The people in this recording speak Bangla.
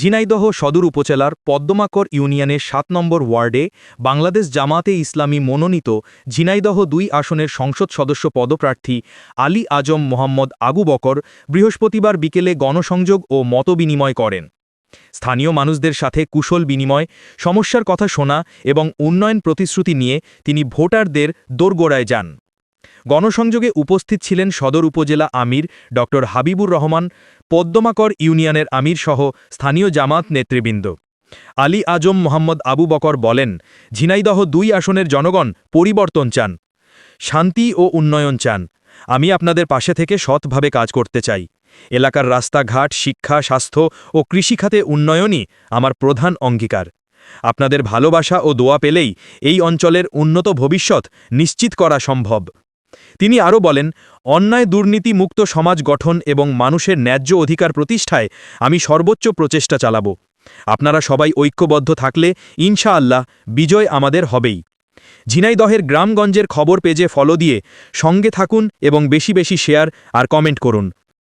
ঝিনাইদহ সদর উপজেলার পদ্মমাকর ইউনিয়নের সাত নম্বর ওয়ার্ডে বাংলাদেশ জামাতে ইসলামী মনোনীত ঝিনাইদহ দুই আসনের সংসদ সদস্য পদপ্রার্থী আলী আজম মোহাম্মদ আবু বকর বৃহস্পতিবার বিকেলে গণসংযোগ ও মতবিনিময় করেন। স্থানীয় মানুষদের সাথে কুশল বিনিময়, সমস্যার কথা শোনা এবং উন্নয়ন প্রতিশ্রুতি নিয়ে তিনি ভোটারদের দোরগোড়ায় যান। গণসংযোগে উপস্থিত ছিলেন সদর উপজেলা আমির ড. হাবিবুর রহমান পদ্মমাকর ইউনিয়নের আমির সহ স্থানীয় জামাত নেতৃবৃন্দ। আলী আজম মোহাম্মদ আবু বকর বলেন, ঝিনাইদহ দুই আসনের জনগণ পরিবর্তন চান, শান্তি ও উন্নয়ন চান। আমি আপনাদের পাশে থেকে সৎভাবে কাজ করতে চাই। এলাকার রাস্তাঘাট, শিক্ষা, স্বাস্থ্য ও কৃষিখাতে উন্নয়নই আমার প্রধান অঙ্গীকার। আপনাদের ভালোবাসা ও দোয়া পেলেই এই অঞ্চলের উন্নত ভবিষ্যৎ নিশ্চিত করা সম্ভব। তিনি আরও বলেন, অন্যায় দুর্নীতি মুক্ত সমাজ গঠন এবং মানুষের ন্যায্য অধিকার প্রতিষ্ঠায় আমি সর্বোচ্চ প্রচেষ্টা চালাব। আপনারা সবাই ঐক্যবদ্ধ থাকলে ইনশাআল্লাহ বিজয় আমাদের হবেই। ঝিনাইদহের গ্রামগঞ্জের খবর পেজে ফলো দিয়ে সঙ্গে থাকুন এবং বেশি বেশি শেয়ার আর কমেন্ট করুন।